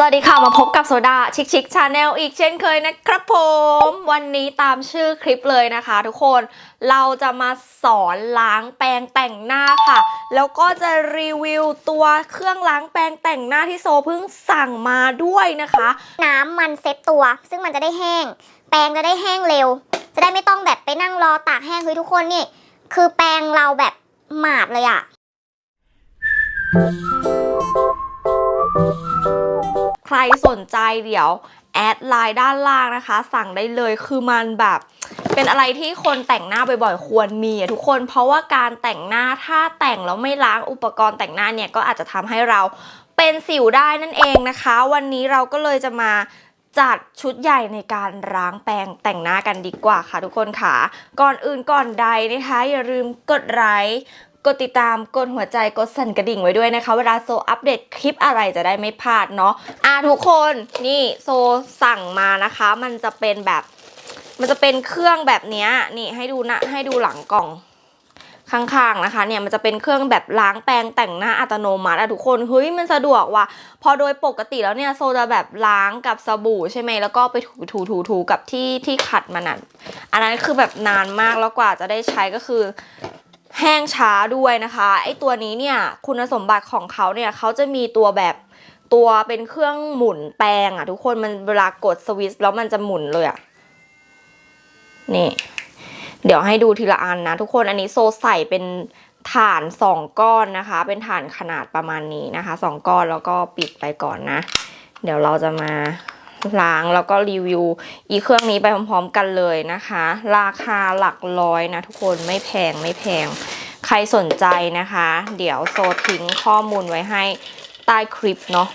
สวัสดีค่ะ มาพบกับโซดาชิคชิคชาแนลอีกเช่นเคยนะครับผม วันนี้ตามชื่อคลิปเลยนะคะ ทุกคนเราจะมาสอนล้างแปรงแต่งหน้าค่ะ แล้วก็จะรีวิวตัวเครื่องล้างแปรงแต่งหน้าที่โซเพิ่งสั่งมาด้วยนะคะ น้ำมันเซ็ตตัว ซึ่งมันจะได้แห้ง แปรงจะได้แห้งเร็ว จะได้ไม่ต้องแบบไปนั่งรอตากแห้งเฮ้ยทุกคนนี่ คือแปรงเราแบบหมาดเลยอะ ใครสนใจเดี๋ยวแอดไลน์ด้านล่างนะคะ สั่งได้เลยคือมันแบบเป็นอะไรที่คนแต่งหน้าบ่อยๆควรมีอะทุกคนเพราะว่าการแต่งหน้าถ้าแต่งแล้วไม่ล้างอุปกรณ์แต่งหน้าเนี่ยก็อาจจะทำให้เราเป็นสิวได้นั่นเองนะคะ วันนี้เราก็เลยจะมาจัดชุดใหญ่ในการล้างแปรงแต่งหน้ากันดีกว่าค่ะทุกคนค่ะ ก่อนอื่นก่อนใดนะคะ อย่าลืมกดไลค์ ดติดตามกดหัวใจกดสั่นกระดิ่งไว้ด้วยนะคะ เวลาโซอัปเดตคลิปอะไรจะได้ไม่พลาดเนาะอะทุกคนนี่โซสั่งมานะคะ มันจะเป็นแบบ มันจะเป็นเครื่องแบบนี้นี่ให้ดูนะให้ดูหลังกล่องข้างๆนะคะเนี่ยมันจะเป็นเครื่องแบบล้างแปรงแต่งหน้าอัตโนมัติอะทุกคนเฮ้ยมันสะดวกว่ะพอโดยปกติแล้วเนี่ยโซจะแบบล้างกับสบู่ใช่ไหมแล้วก็ไปถูถูถูถูกับที่ที่ขัดมันอะอันนั้นคือแบบนานมากแล้วกว่าจะได้ใช้ก็คือ แห้งช้าด้วยนะคะไอตัวนี้เนี่ยคุณสมบัติของเขาเนี่ยเขาจะมีตัวแบบตัวเป็นเครื่องหมุนแปรงอะทุกคนมันเวลากดสวิตช์แล้วมันจะหมุนเลยอะนี่เดี๋ยวให้ดูทีละอันนะทุกคนอันนี้โซใส่เป็นฐานสองก้อนนะคะ เป็นฐานขนาดประมาณนี้นะคะสองก้อนแล้วก็ปิดไปก่อนนะ เดี๋ยวเราจะมา ล้างแล้วก็รีวิว อีเครื่องนี้ไปพร้อมๆกันเลยนะคะ ราคาหลักร้อยนะทุกคนไม่แพงไม่แพง ใครสนใจนะคะ เดี๋ยวโซทิ้งข้อมูลไว้ให้ใต้คลิปเนาะ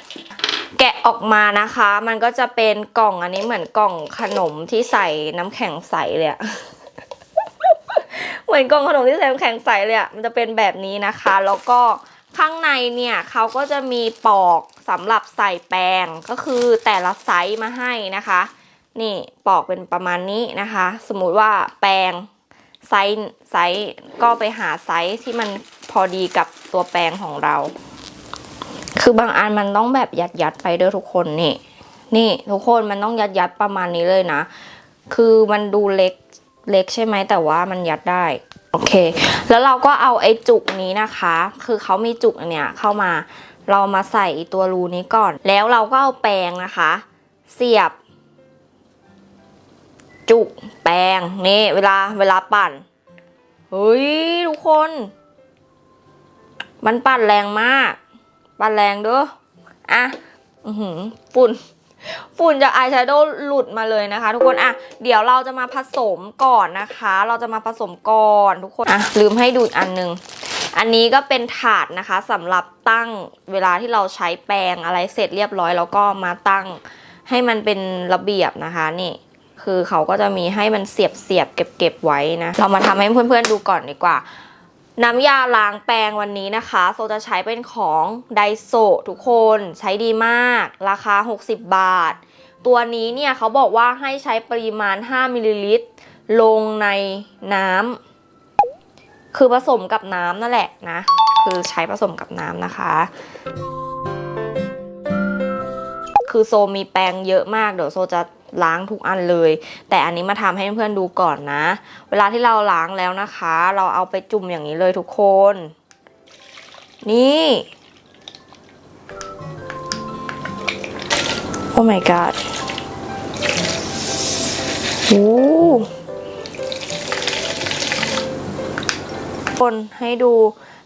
แกะออกมานะคะ มันก็จะเป็นกล่องอันนี้เหมือนกล่องขนมที่ใส่น้ำแข็งใสเลยอะเหมือนกล่องขนมที่ใส่น้ำแข็งใสเลยอะมันจะเป็นแบบนี้นะคะ แล้วก็ ข้างในเนี่ยเขาก็จะมีปอกสำหรับใส่แป้งก็คือแต่ละไซส์มาให้นะคะ นี่ปอกเป็นประมาณนี้นะคะ สมมุติว่าแปรงไซส์ไซส์ก็ไปหาไซส์ที่มันพอดีกับตัวแปรงของเรา คือบางอันมันต้องแบบยัดยัดไปด้อทุกคนนี่นี่ทุกคนมันต้องยัดยัดประมาณนี้เลยนะ คือมันดูเล็กเล็กใช่ไหมแต่ว่ามันยัดได้ โอเค แล้วเราก็เอาไอ้จุกนี้นะคะ คือเขามีจุกอันเนี้ยเข้ามา เรามาใส่ตัวรูนี้ก่อน แล้วเราก็เอาแปรงนะคะ เสียบ จุกแปรงนี่ เวลาเวลาปั่นเฮ้ยทุกคน มันปั่นแรงมาก ปั่นแรงเด้ออะอือหือฝุ่น ฝุ่นจากอายแชโดว์หลุดมาเลยนะคะ ทุกคนอะเดี๋ยวเราจะมาผสมก่อนนะคะ เราจะมาผสมก่อนทุกคนอะลืมให้ดูอันหนึง อันนี้ก็เป็นถาดนะคะสำหรับตั้งเวลาที่เราใช้แปรงอะไรเสร็จเรียบร้อย แล้วก็มาตั้งให้มันเป็นระเบียบนะคะนี่คือเขาก็จะมีให้มันเสียบเสียบเก็บเก็บไว้นะ เรามาทำให้เพื่อนๆดูก่อนดีกว่า น้ำยาล้างแปรงวันนี้นะคะ โซจะใช้เป็นของไดโซทุกคนใช้ดีมาก ราคา 60 บาท ตัวนี้เนี่ยเขาบอกว่าให้ใช้ปริมาณ 5มิลลิลิตรลงในน้ำคือผสมกับน้ำนั่นแหละนะ คือใช้ผสมกับน้ำนะคะ คือโซมีแปรงเยอะมากเดี๋ยวโซจะ ล้างทุกอันเลย แต่อันนี้มาทำให้เพื่อนดูก่อนนะ เวลาที่เราล้างแล้วนะคะ เราเอาไปจุ่มอย่างนี้เลยทุกคน นี่โอ้ my god โอ้คนให้ดู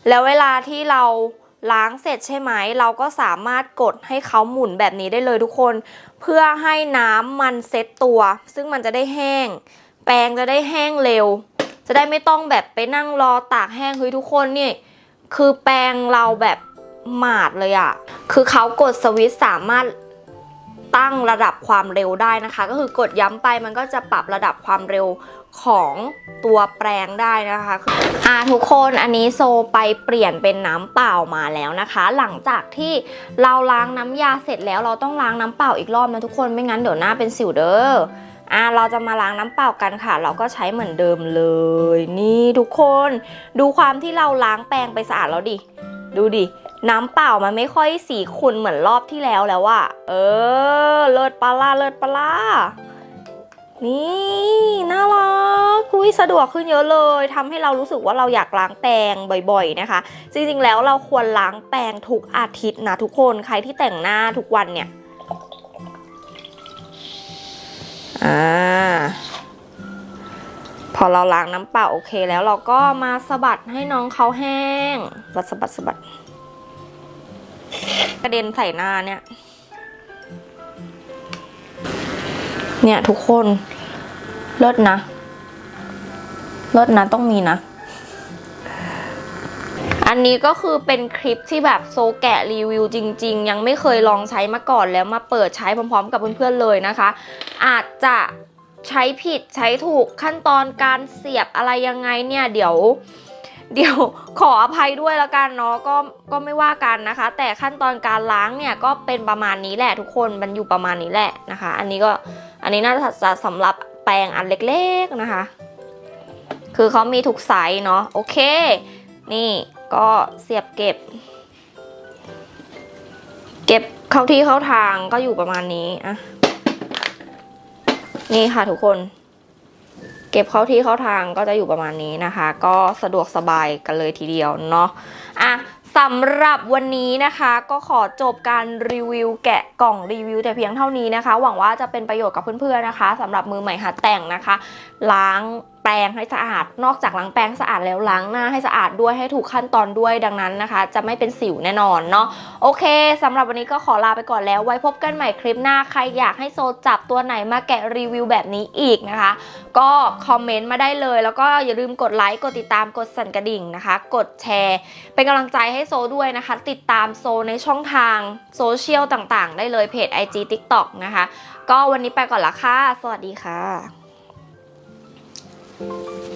แล้วเวลาที่เรา ล้างเสร็จใช่ไหม เราก็สามารถกดให้เขาหมุนแบบนี้ได้เลยทุกคน เพื่อให้น้ำมันเซ็ตตัว ซึ่งมันจะได้แห้ง แปรงจะได้แห้งเร็ว จะได้ไม่ต้องแบบไปนั่งรอตากแห้งเฮ้ยทุกคนนี่คือแปรงเราแบบหมาดเลยอะคือเขากดสวิตช์สามารถ ตั้งระดับความเร็วได้นะคะ ก็คือกดย้ำไปมันก็จะปรับระดับความเร็วของตัวแปรงได้นะคะอ่าทุกคนอันนี้โซไปเปลี่ยนเป็นน้ำเปล่ามาแล้วนะคะ หลังจากที่เราล้างน้ำยาเสร็จแล้วเราต้องล้างน้ำเปล่าอีกรอบนะทุกคนไม่งั้นเดี๋ยวหน้าเป็นสิวเด้ออ่าเราจะมาล้างน้ำเปล่ากันค่ะ เราก็ใช้เหมือนเดิมเลย นี่ทุกคน ดูความที่เราล้างแปรงไปสะอาดแล้วดิ ดูดิ น้ำเปล่ามันไม่ค่อยสีขุ่นเหมือนรอบที่แล้วแล้วอะเออ เลิศปะล่าเลิศปะล่านี่น่ารักคุยสะดวกขึ้นเยอะเลยทำให้เรารู้สึกว่าเราอยากล้างแปรงบ่อยๆนะคะ จริงๆแล้วเราควรล้างแปรงทุกอาทิตย์นะทุกคนใครที่แต่งหน้าทุกวันเนี่ยอ่าพอเราล้างน้ำเปล่าโอเคแล้วเราก็มาสะบัดให้น้องเขาแห้งสะบัดสะบัดสะบัด ระเด็นใส่หน้าเนี่ย เนี่ยทุกคนเลิศนะเลิศนะต้องมีนะ อันนี้ก็คือเป็นคลิปที่แบบโซแกะรีวิวจริง ๆ ยังไม่เคยลองใช้มาก่อนแล้วมาเปิดใช้พร้อมๆ กับเพื่อนๆเลยนะคะ อาจจะใช้ผิดใช้ถูกขั้นตอนการเสียบอะไรยังไงเนี่ยเดี๋ยว เดี๋ยวขออภัยด้วยละกันเนาะก็ก็ไม่ว่ากันนะคะ แต่ขั้นตอนการล้างเนี่ยก็เป็นประมาณนี้แหละทุกคนมันอยู่ประมาณนี้แหละนะคะ อันนี้ก็อันนี้น่าจะสำหรับแปรงอันเล็กๆนะคะ คือเขามีทุกไซส์เนาะโอเค นี่ก็เสียบเก็บ เก็บเข้าที่เข้าทางก็อยู่ประมาณนี้อะนี่ค่ะทุกคน ก็บเข้าที่เข้าทางก็จะอยู่ประมาณนี้นะคะ ก็สะดวกสบายกันเลยทีเดียวเนาะอะสำหรับวันนี้นะคะก็ขอจบการรีวิวแกะกล่องรีวิวแต่เพียงเท่านี้นะคะ หวังว่าจะเป็นประโยชน์กับเพื่อนๆนะคะสำหรับมือใหม่หัดแต่งนะคะ ล้าง แปรงให้สะอาด นอกจากล้างแปรงสะอาดแล้วล้างหน้าให้สะอาดด้วยให้ถูกขั้นตอนด้วยดังนั้นนะคะ จะไม่เป็นสิวแน่นอนเนาะโอเคสำหรับวันนี้ก็ขอลาไปก่อนแล้วไว้พบกันใหม่คลิปหน้าใครอยากให้โซจับตัวไหนมาแกะรีวิวแบบนี้อีกนะคะ ก็คอมเมนต์มาได้เลย แล้วก็อย่าลืมกดไลค์กดติดตามกดสั่นกระดิ่งนะคะ กดแชร์ เป็นกำลังใจให้โซด้วยนะคะ ติดตามโซในช่องทางโซเชียลต่างๆ ได้เลยเพจ IG TikTok นะคะ ก็วันนี้ไปก่อนละค่ะ สวัสดีค่ะ Thank you.